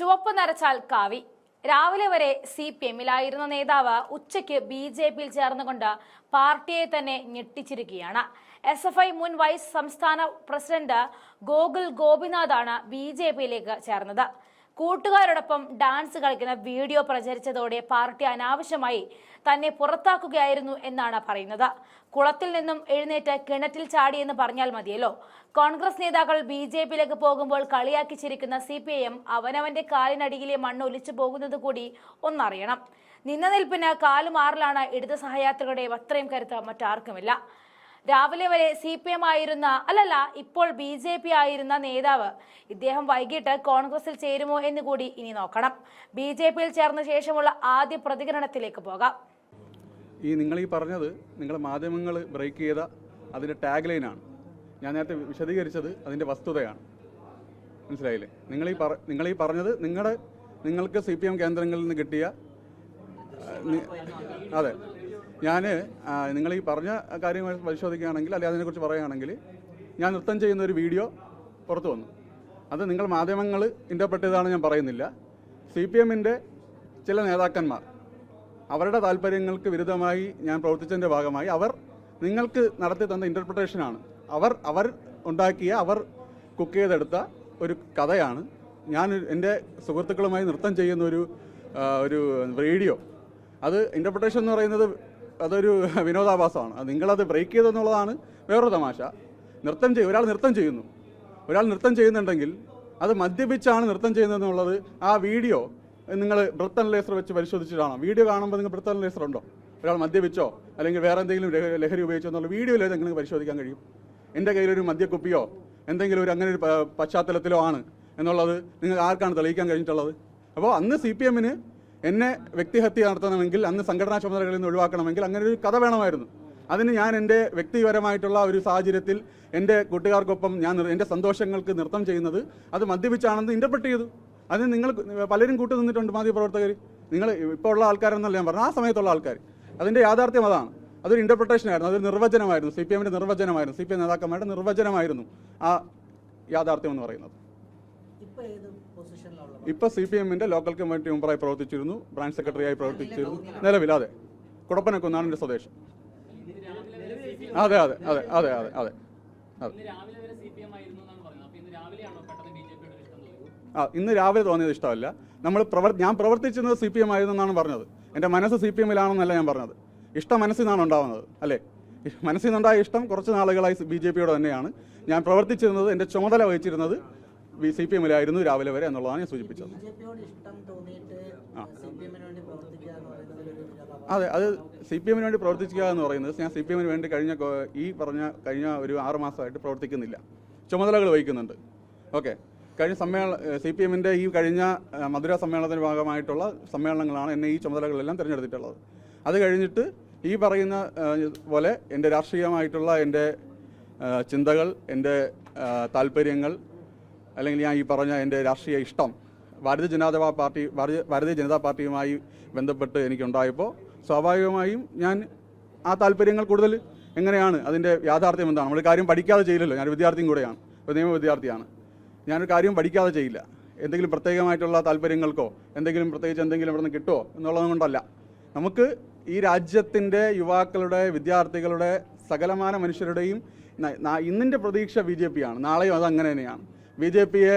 ചുവപ്പ് നരച്ചാൽ കാവി. രാവിലെ വരെ സി പി എമ്മിലായിരുന്ന നേതാവ് ഉച്ചയ്ക്ക് ബി ജെ പിയിൽ ചേർന്നുകൊണ്ട് പാർട്ടിയെ തന്നെ ഞെട്ടിച്ചിരിക്കുകയാണ്. എസ് എഫ് ഐ മുൻ വൈസ് സംസ്ഥാന പ്രസിഡന്റ് ഗോകുൽ ഗോപിനാഥാണ് ബി ജെ പിയിലേക്ക് ചേർന്നത്. കൂട്ടുകാരോടൊപ്പം ഡാൻസ് കളിക്കുന്ന വീഡിയോ പ്രചരിച്ചതോടെ പാർട്ടി അനാവശ്യമായി തന്നെ പുറത്താക്കുകയായിരുന്നു എന്നാണ് പറയുന്നത്. കുളത്തിൽ നിന്നും എഴുന്നേറ്റ് കിണറ്റിൽ ചാടിയെന്ന് പറഞ്ഞാൽ മതിയല്ലോ. കോൺഗ്രസ് നേതാക്കൾ ബി ജെ പിയിലേക്ക് പോകുമ്പോൾ കളിയാക്കി ചിരിക്കുന്ന സി പി ഐ എം അവനവന്റെ കാലിനടിയിലെ മണ്ണ് ഒലിച്ചു പോകുന്നത് കൂടി ഒന്നറിയണം. നിന്ന നിൽപ്പിന് കാലുമാറലാണ് ഇടതു സഹയാത്രികളുടെ അത്രയും കരുത്ത് മറ്റാർക്കുമില്ല. രാവിലെ വരെ സി പി എം ആയിരുന്ന അല്ലല്ല ഇപ്പോൾ ബി ജെ പി ആയിരുന്ന നേതാവ്. ഇദ്ദേഹം വൈകിട്ട് കോൺഗ്രസിൽ ചേരുമോ എന്ന് കൂടി ഇനി നോക്കണം. ബി ജെ പിയിൽ ചേർന്ന ശേഷമുള്ള ആദ്യ പ്രതികരണത്തിലേക്ക് പോകാം. ഈ നിങ്ങൾ ഈ പറഞ്ഞത് നിങ്ങൾ മാധ്യമങ്ങൾ ബ്രേക്ക് ചെയ്ത അതിന്റെ ടാഗ് ലൈനാണ് ഞാൻ നേരത്തെ വിശദീകരിച്ചത് അതിന്റെ വസ്തുതയാണ്. മനസ്സിലായില്ലേ? നിങ്ങൾ ഈ പറ നിങ്ങൾ ഈ പറഞ്ഞത് നിങ്ങളുടെ നിങ്ങൾക്ക് സി പി എം കേന്ദ്രങ്ങളിൽ നിന്ന് കിട്ടിയ അതെ. ഞാൻ നിങ്ങൾ ഈ പറഞ്ഞ കാര്യങ്ങൾ പരിശോധിക്കുകയാണെങ്കിൽ അല്ലെങ്കിൽ അതിനെക്കുറിച്ച് പറയുകയാണെങ്കിൽ ഞാൻ നൃത്തം ചെയ്യുന്ന ഒരു വീഡിയോ പുറത്തു വന്നു. അത് നിങ്ങൾ മാധ്യമങ്ങൾ ഇന്റർപ്രറ്റ് ഞാൻ പറയുന്നില്ല. സി പി എമ്മിന്റെ ചില നേതാക്കന്മാർ അവരുടെ താല്പര്യങ്ങൾക്ക് വിരുദ്ധമായി ഞാൻ പ്രവർത്തിച്ചതിന്റെ ഭാഗമായി അവർ നിങ്ങൾക്ക് നടത്തി തന്ന ഇന്റർപ്രിട്ടേഷനാണ് അവർ അവർ ഉണ്ടാക്കിയ അവർ കുക്ക് ചെയ്തെടുത്ത ഒരു കഥയാണ്. ഞാൻ എന്റെ സുഹൃത്തുക്കളുമായി നൃത്തം ചെയ്യുന്ന ഒരു ഒരു റേഡിയോ അത് ഇന്റർപ്രിട്ടേഷൻ എന്ന് പറയുന്നത് അതൊരു വിനോദാഭാസമാണ്. അത് നിങ്ങളത് ബ്രേക്ക് ചെയ്തെന്നുള്ളതാണ് വേറൊരു തമാശ. നൃത്തം ചെയ്യും ഒരാൾ നൃത്തം ചെയ്യുന്നു. ഒരാൾ നൃത്തം ചെയ്യുന്നുണ്ടെങ്കിൽ അത് മദ്യപിച്ചാണ് നൃത്തം ചെയ്യുന്നതെന്നുള്ളത് ആ വീഡിയോ നിങ്ങൾ ബ്രത്ത് ലേസർ വെച്ച് പരിശോധിച്ചിട്ടാണോ? വീഡിയോ കാണുമ്പോൾ നിങ്ങൾ ബ്രത്ത് ലേസർ ഉണ്ടോ? ഒരാൾ മദ്യപിച്ചോ? അല്ലെങ്കിൽ വേറെ എന്തെങ്കിലും ലഹരി ഉപയോഗിച്ചോ എന്നുള്ള വീഡിയോയിൽ നിങ്ങൾക്ക് പരിശോധിക്കാൻ കഴിയും. എന്റെ കയ്യിലൊരു മദ്യക്കുപ്പിയോ എന്തെങ്കിലും ഒരു അങ്ങനെ ഒരു പശ്ചാത്തലത്തിലോ ആണ് എന്നുള്ളത് നിങ്ങൾക്ക് ആർക്കാണ് തെളിയിക്കാൻ കഴിഞ്ഞിട്ടുള്ളത്? അപ്പോൾ അന്ന് സി പി എമ്മിന് എന്നെ വ്യക്തിഹത്യ നടത്തണമെങ്കിൽ അന്ന് സംഘടനാ ചുമതലകളിൽ നിന്ന് ഒഴിവാക്കണമെങ്കിൽ അങ്ങനെ ഒരു കഥ വേണമായിരുന്നു. അതിന് ഞാൻ എന്റെ വ്യക്തിപരമായിട്ടുള്ള ഒരു സാഹചര്യത്തിൽ എന്റെ കൂട്ടുകാർക്കൊപ്പം ഞാൻ എന്റെ സന്തോഷങ്ങൾക്ക് നൃത്തം ചെയ്യുന്നത് അത് മദ്യപിച്ചാണെന്ന് ഇന്റർപ്രറ്റ് ചെയ്തു. അതിന് നിങ്ങൾ പലരും കൂട്ടു നിന്നിട്ടുണ്ട് മാധ്യമപ്രവർത്തകർ നിങ്ങൾ ഇപ്പോൾ ഉള്ള ആൾക്കാരെന്നല്ല ഞാൻ പറഞ്ഞു ആ സമയത്തുള്ള ആൾക്കാർ. അതിന്റെ യാഥാർത്ഥ്യം അതാണ്. അതൊരു ഇന്റർപ്രറ്റേഷൻ ആയിരുന്നു. അതൊരു നിർവചനമായിരുന്നു. സി പി എമ്മിന്റെ നിർവചനമായിരുന്നു. സി പി എം നേതാക്കന്മാരുടെ നിർവചനമായിരുന്നു ആ യാഥാർത്ഥ്യം എന്ന് പറയുന്നത്. ഇപ്പോൾ സി പി എമ്മിന്റെ ലോക്കൽ കമ്മിറ്റി മെമ്പറായി പ്രവർത്തിച്ചിരുന്നു. ബ്രാഞ്ച് സെക്രട്ടറിയായി പ്രവർത്തിച്ചിരുന്നു. നിലവിൽ അതെ. കുടപ്പനക്കുന്നാണ് എന്റെ സ്വദേശം. അതെ അതെ അതെ അതെ അതെ അതെ. അതെ. രാവിലെ വരെ സി ആയിരുന്നു എന്നാണ് പറയുന്നത്. അപ്പൊ ഇന്ന് രാവിലെയാണോ പെട്ടെന്ന് ബി ഇഷ്ടം തോന്നിയത്? ആ ഇന്ന് രാവിലെ തോന്നിയത് ഇഷ്ടമല്ല. നമ്മൾ പ്രവർ ഞാൻ പ്രവർത്തിച്ചിരുന്നത് സി പി എം ആയിരുന്നെന്നാണ് പറഞ്ഞത്. എന്റെ മനസ്സ് സി പി എമ്മിലാണെന്നല്ല ഞാൻ പറഞ്ഞത്. ഇഷ്ടം മനസ്സിൽ നിന്നാണ് ഉണ്ടാവുന്നത് അല്ലേ? മനസ്സിൽ നിന്നുണ്ടായ ഇഷ്ടം കുറച്ച് നാളുകളായി ബി ജെ പിയോട് തന്നെയാണ്. ഞാൻ പ്രവർത്തിച്ചിരുന്നത് എന്റെ ചുമതല വഹിച്ചിരുന്നത് സി പി എമ്മിലായിരുന്നു രാവിലെ വരെ എന്നുള്ളതാണ് ഞാൻ സൂചിപ്പിച്ചത്. അതെ അത് സി പി എമ്മിന് വേണ്ടി പ്രവർത്തിക്കുക എന്ന് പറയുന്നത് ഞാൻ സി പി എമ്മിന് വേണ്ടി കഴിഞ്ഞ ഈ പറഞ്ഞ കഴിഞ്ഞ ഒരു ആറ് മാസമായിട്ട് പ്രവർത്തിക്കുന്നില്ല. ചുമതലകൾ വഹിക്കുന്നുണ്ട്. ഓക്കെ. കഴിഞ്ഞ സമ്മേളന സി പി എമ്മിന്റെ ഈ കഴിഞ്ഞ മധുര സമ്മേളനത്തിന്റെ ഭാഗമായിട്ടുള്ള സമ്മേളനങ്ങളാണ് എന്നെ ഈ ചുമതലകളെല്ലാം തിരഞ്ഞെടുത്തിട്ടുള്ളത്. അത് കഴിഞ്ഞിട്ട് ഈ പറയുന്ന പോലെ എന്റെ രാഷ്ട്രീയമായിട്ടുള്ള എന്റെ ചിന്തകൾ എന്റെ താല്പര്യങ്ങൾ അല്ലെങ്കിൽ ഞാൻ ഈ പറഞ്ഞ എന്റെ രാഷ്ട്രീയ ഇഷ്ടം ഭാരതീയ ജനതാ പാർട്ടി ഭാരതീയ ജനതാ പാർട്ടിയുമായി ബന്ധപ്പെട്ട് എനിക്കുണ്ടായപ്പോൾ സ്വാഭാവികമായും ഞാൻ ആ താല്പര്യങ്ങൾ കൂടുതൽ എങ്ങനെയാണ് അതിന്റെ യാഥാർത്ഥ്യം എന്താണ്? നമ്മൾ കാര്യം പഠിക്കാതെ ചെയ്യില്ലല്ലോ. ഞാൻ വിദ്യാർത്ഥിയും കൂടെയാണ്. ഒരു നിയമ വിദ്യാർത്ഥിയാണ്. ഞാനൊരു കാര്യം പഠിക്കാതെ ചെയ്യില്ല. എന്തെങ്കിലും പ്രത്യേകമായിട്ടുള്ള താല്പര്യങ്ങൾക്കോ എന്തെങ്കിലും പ്രത്യേകിച്ച് എന്തെങ്കിലും ഇവിടെ നിന്ന് കിട്ടുമോ എന്നുള്ളത് കൊണ്ടല്ല. നമുക്ക് ഈ രാജ്യത്തിന്റെ യുവാക്കളുടെ വിദ്യാർത്ഥികളുടെ സകലമാന മനുഷ്യരുടെയും ഇന്നിന്റെ പ്രതീക്ഷ ബി ജെ പി ആണ്. നാളെയും അത് അങ്ങനെ തന്നെയാണ്. ബി ജെ പിയെ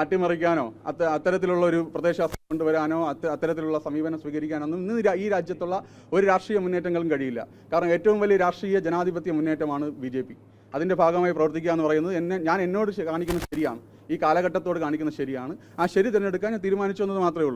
അട്ടിമറിക്കാനോ അത്ത അത്തരത്തിലുള്ള ഒരു പ്രദേശാസം കൊണ്ടുവരാനോ അത്ത അത്തരത്തിലുള്ള സമീപനം സ്വീകരിക്കാനൊന്നും ഇന്ന് ഈ രാജ്യത്തുള്ള ഒരു രാഷ്ട്രീയ മുന്നേറ്റങ്ങളും കഴിയില്ല. കാരണം ഏറ്റവും വലിയ രാഷ്ട്രീയ ജനാധിപത്യ മുന്നേറ്റമാണ് ബി ജെ പി. അതിന്റെ ഭാഗമായി പ്രവർത്തിക്കുക എന്ന് പറയുന്നത് എന്നെ ഞാൻ എന്നോട് കാണിക്കുന്നത് ശരിയാണ്. ഈ കാലഘട്ടത്തോട് കാണിക്കുന്നത് ശരിയാണ്. ആ ശരി തിരഞ്ഞെടുക്കാൻ ഞാൻ തീരുമാനിച്ചു എന്നത് മാത്രമേ ഉള്ളൂ.